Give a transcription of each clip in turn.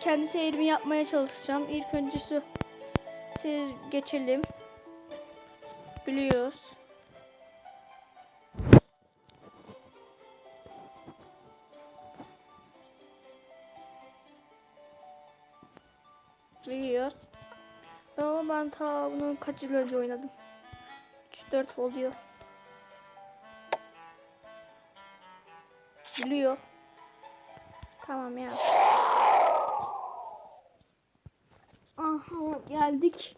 kendi seyrimi yapmaya çalışacağım. İlk önce şu siz geçelim. Biliyoruz. Biliyoruz. Ama ben ta bunu kaç yıl önce oynadım. 3-4 oluyor. Biliyor. Tamam ya. Aha geldik.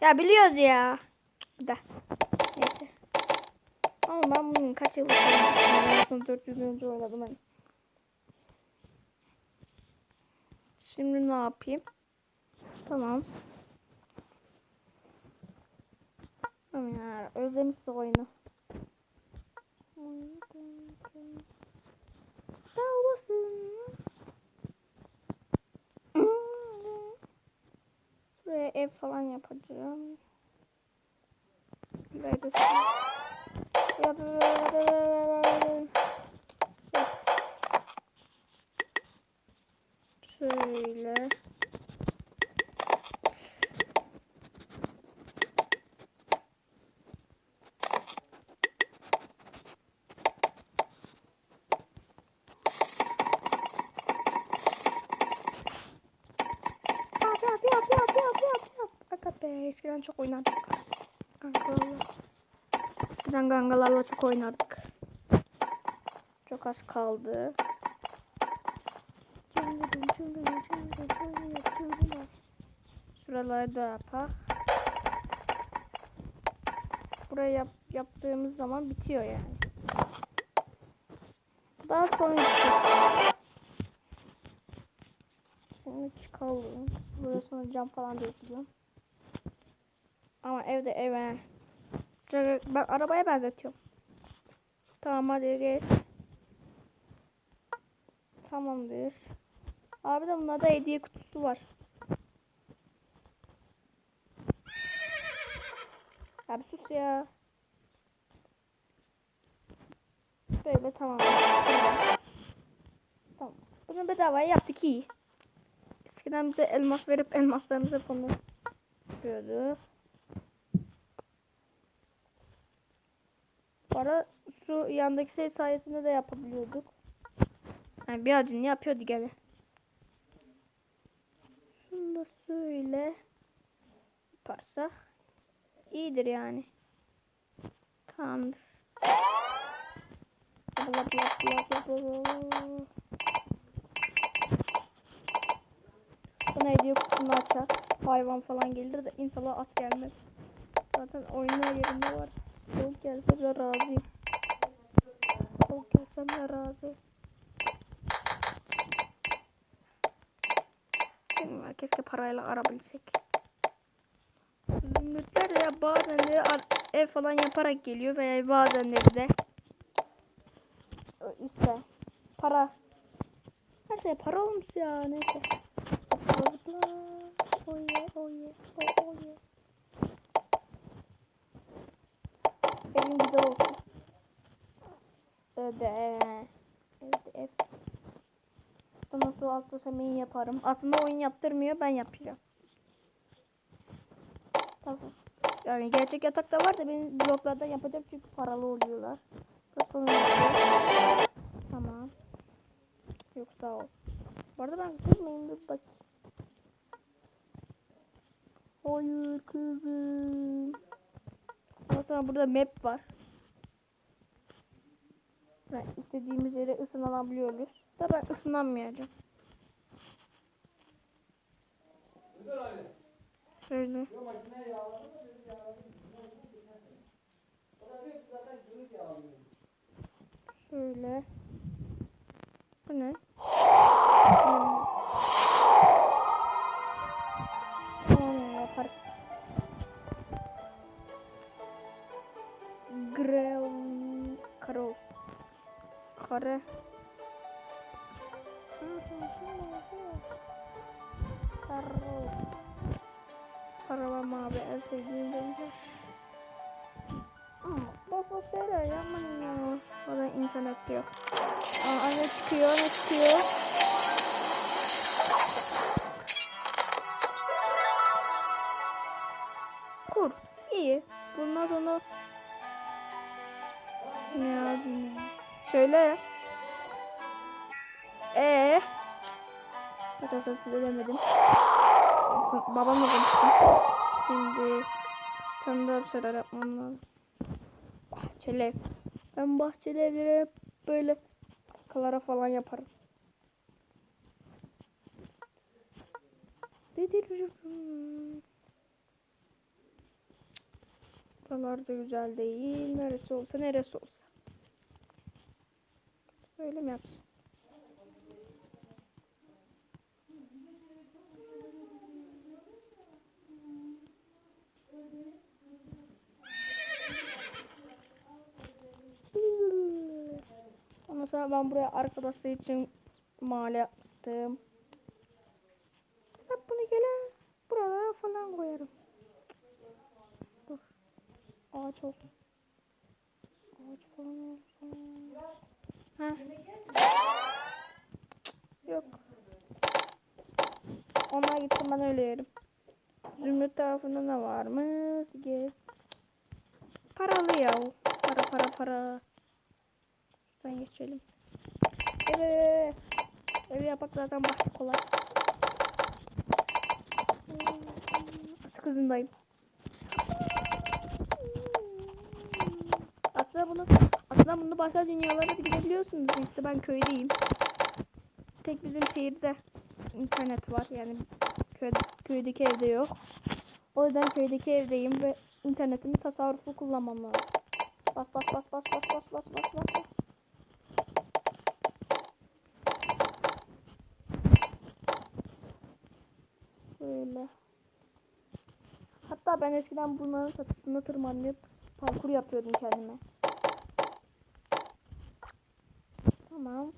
Ya biliyoruz ya. Da. Neyse. Ama ben bunun kaç yıl oynamışım. Son 400 yıl önce oynadım hani. Şimdi ne yapayım? Tamam. Tamam ya. Özlemişiz oyunu. Şuraya ev falan yapacağım. Böyle eskiden çok oynardık. Gangalarla. Eskiden gangalarla çok oynardık. Çok az kaldı. Şuraları da yapak. Burayı yap, yaptığımız zaman bitiyor yani. Daha sonra Şimdi çıkalım. Burasına cam falan da yapacağım. Ama evde eve. Ben arabaya benzetiyorum. Tamam hadi geç. Tamamdır. Abi de bunda da hediye kutusu var. Abi sus ya. Böyle tamam. Tamam. Bunu bedavaya yaptık iyi. Eskiden bize elmas verip elmaslarımızı bunu Para şu yandaki şey sayesinde de yapabiliyorduk. Yani bir acını yapıyordu gene. Şunu da söyle yaparsak iyidir yani. Tamamdır. Bla bla bla bla. Bana hediye kutusunu açar. Hayvan falan gelir de inşallah at gelmez. Zaten oyunun yerinde var. Tavuk gelse de razıyım. Tavuk gelsem de razıyım. Keşke parayla arabilsek. Zümrütler ya bazenleri ev falan yaparak geliyor veya bazenleri de işte para her şey para olmuş ya neyse. Oye oye o- oye. Evin güzel olsun. Evde ev. Evde ev. Sonra su altı semeyi yaparım. Aslında oyun yaptırmıyor ben yapacağım. Tamam. Yani gerçek yatakta var da benim bloklardan yapacağım çünkü paralı oluyorlar. Tamam. Yok sağ ol. Bu arada ben kızmayayım bir bak. Hayır kızım. Sonra burada map var. Ben istediğimiz yere ısınabiliyoruz. Da ben ısınamıyorum. Şöyle. Şöyle. Bu ne? yok. Aa ne çıkıyor ne çıkıyor? Kur. İyi. Bundan sonra ya şöyle ee size demedim. Babamla konuştum. Şimdi tam da bir şeyler yapmam lazım. Bahçeli. Ben bahçeli evlere böyle kalara falan yaparım. Buralar da güzel değil. Neresi olsa neresi olsa. Öyle mi yapacağım? Ondan sonra ben buraya arkadaşlar için mahalle yapmıştım. Hep bunu gele buralara falan koyarım. Dur. Ağaç olsun. Ağaç falan olsun. Yok. Onlar gitsin ben öyle yerim. Zümrüt tarafında ne varmış? Gel. Paralı ya. Para para para. Şuradan geçelim. Evet. Evi yapak zaten bahçe kolay. Sık hızındayım. Aslında bunu aslında bunu başka dünyalara da gidebiliyorsunuz. İşte ben köydeyim. Tek bizim şehirde internet var. Yani köy, köydeki evde yok. O yüzden köydeki evdeyim ve internetimi tasarrufu kullanmam lazım. Bas bas bas bas bas bas bas bas bas bas. Böyle. Hatta ben eskiden bunların çatısına tırmanıp parkur yapıyordum kendime. Tamam.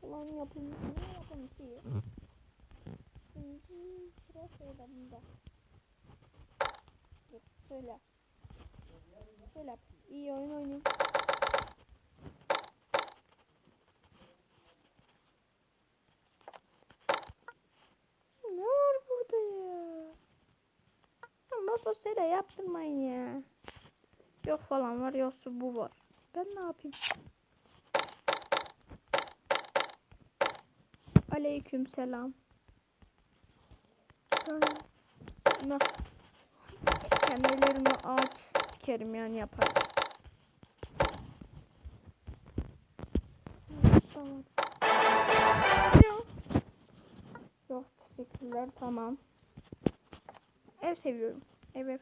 Falan yapılmış mı? Yapılmış iyi. Şimdi sıra şöyle bunda. Şöyle. Şöyle. İyi oyun oynuyorum. Ne var burada ya? Şeyle yaptırmayın ya. Yok falan var yoksa bu var. Ben ne yapayım? Aleyküm selam. Na. Kendilerine ağaç dikerim yani yaparım. Yok teşekkürler tamam. Ev seviyorum. Ev ev.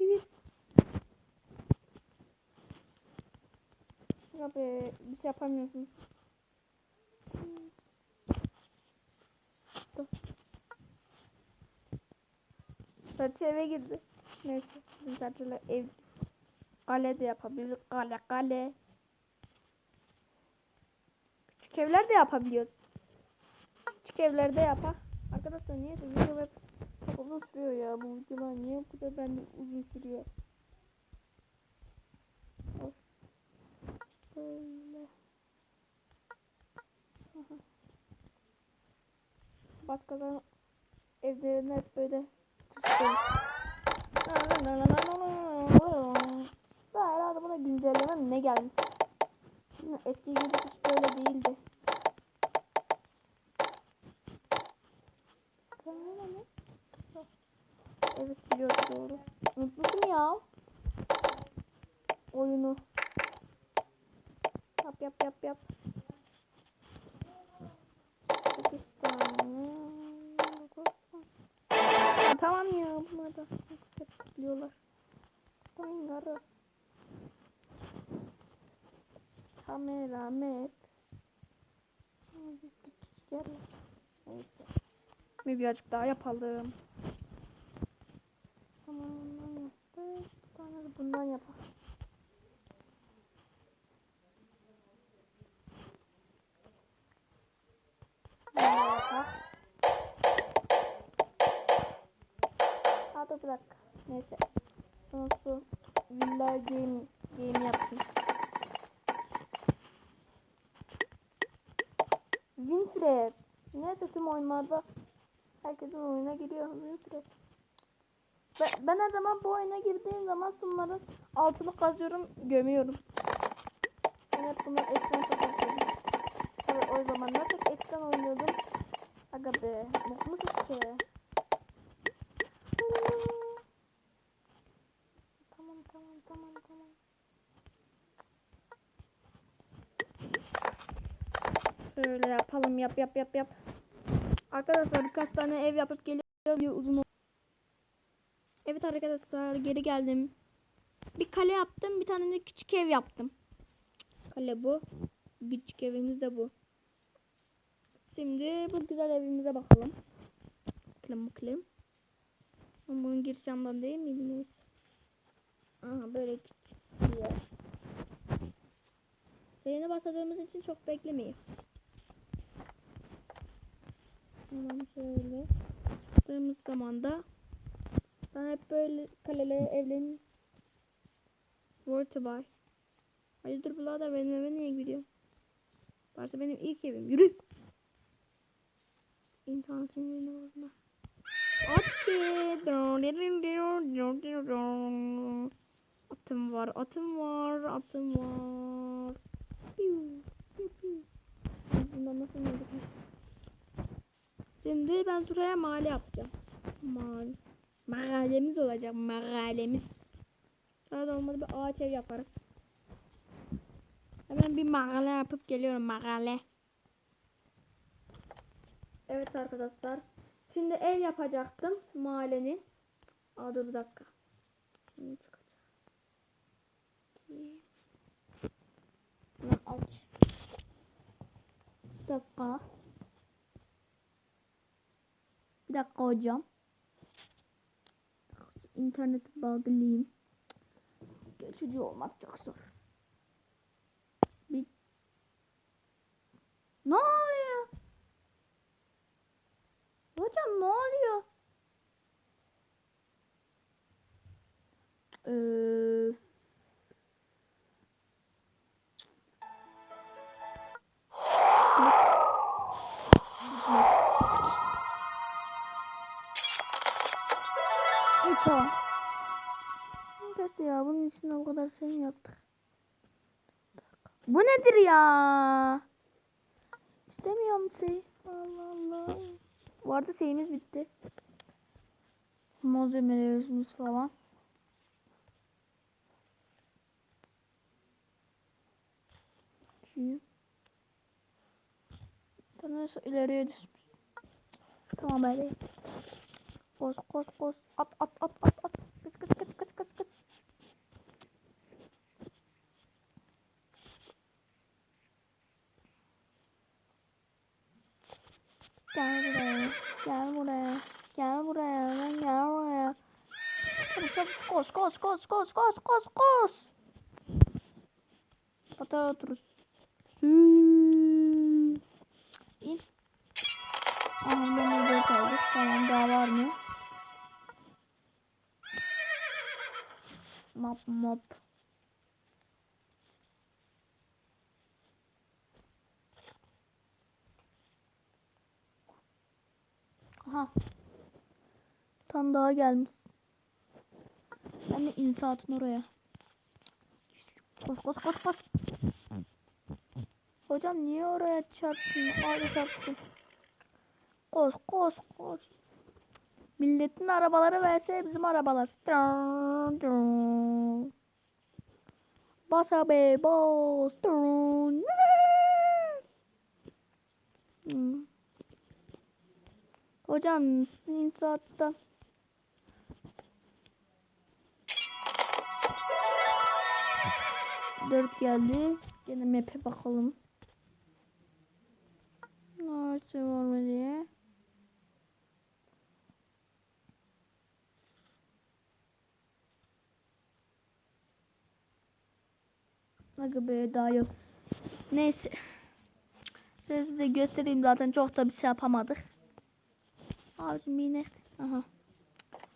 Evet. Ya be bir şey yapamıyorsun. Saçı eve girdi. Neyse. Bizim saçıyla ev kale de yapabiliriz. Kale kale. Küçük evler de yapabiliyoruz. Küçük evlerde yapak. Arkadaşlar niye de video hep sürüyor ya bu videolar niye bu kadar bende uzun sürüyor. Böyle. Aha. Başkalarının evlerine hep böyle herhalde buna güncelleme ne gelmiş? Eski gibi hiç böyle değildi. Narız. Kamera, map. Neyse. Bir birazcık daha yapalım. Tamam bundan yaptık. Bir tane de bundan yapalım. Hadi bırak. Neyse. Sonra su. Villa game, game yaptım. Winfred. Neyse tüm oyunlarda herkesin oyuna giriyor. Winfred. Ben, ben her zaman bu oyuna girdiğim zaman sunların altını kazıyorum, gömüyorum. Hep bunu eskiden çok yapıyordum. Tabii o zamanlar çok eskiden oynuyordum. Aga be, mutlusunuz ki. Tamam tamam tamam tamam. Şöyle yapalım yap yap yap yap. Arkadaşlar birkaç tane ev yapıp geliyor bir uzun Evet arkadaşlar geri geldim. Bir kale yaptım bir tane de küçük ev yaptım. Kale bu. Küçük evimiz de bu. Şimdi bu güzel evimize bakalım. Bakalım bakalım. Ama bunun giriş değil miydi neyse. Aha böyle küçük bir yer. Seyine başladığımız için çok beklemeyin. Hemen şöyle. Baktığımız zaman da ben hep böyle kaleli evlerin Water Bay. Hayırdır birader benim eve niye gidiyorsun? Varsa benim ilk evim. Yürü. İnsan sinirine. At ki. Atım var, atım var, atım var. Piu, piu, piu. Bundan nasıl yedik? Şimdi ben şuraya mahalle yapacağım. Mahalle. Mahallemiz olacak, mahallemiz. Sonra da olmadı bir ağaç ev yaparız. Hemen bir mahalle yapıp geliyorum, mahalle. Evet arkadaşlar. Şimdi ev yapacaktım mahallenin. Dur bir dakika. Şimdi çıkacak. İki. Hemen aç. Bir dakika. Bir dakika hocam. İnterneti bağlayayım. Geçici olmak çok zor. Bir... Ne oluyor? Hocam ne oluyor? Öf. Bunun için o kadar mi yaptık? Bu nedir ya? İstemiyorum şey. Allah Allah. Bu arada şeyimiz bitti. Malzemelerimiz falan. Tanesi ileriye düşmüş. Tamam böyle. Koş koş koş. At at at at at. Koş koş koş koş koş. Batar otururuz. Süüü. İn. Aha ben de dört aldık. Tamam daha var mı? Map map. Aha. Tan daha gelmiş. Ben de insaatın oraya. Koş koş koş koş. Hocam niye oraya çarptın? Ağaca çarptın. Koş koş koş. Milletin arabaları verse bizim arabalar. Bas abi bas. Hocam sizin saatte. Dört geldi. Gene map'e bakalım. Nerede var mı diye. Aga be daha yok. Neyse. Şöyle size göstereyim zaten çok da bir şey yapamadık. Abicim yine. Aha.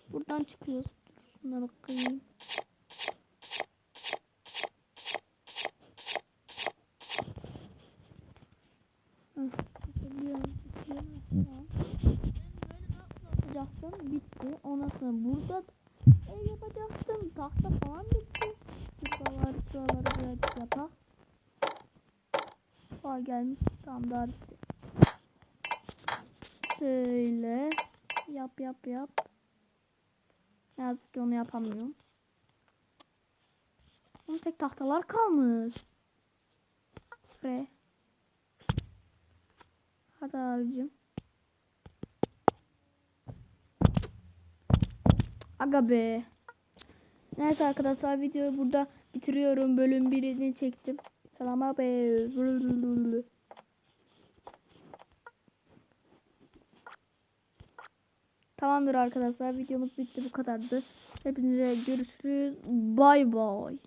Buradan çıkıyoruz. Şuna bakayım. Heh, Biliyorum. biliyorum. Tamam. Yapacaktım. Bitti. Ondan sonra burada ev yapacaktım. Tahta falan bitti. Şuralar, şuraları birazcık yapak. Aa gelmiş. Daha bitti. Şöyle. Yap yap yap. Yazık ki onu yapamıyorum. Ama tek tahtalar kalmış. Fre. Hadi abicim. Aga be. Neyse arkadaşlar videoyu burada bitiriyorum. Bölüm 1'ini çektim. Selam abi. Tamamdır arkadaşlar. Videomuz bitti bu kadardı. Hepinize görüşürüz. Bay bay.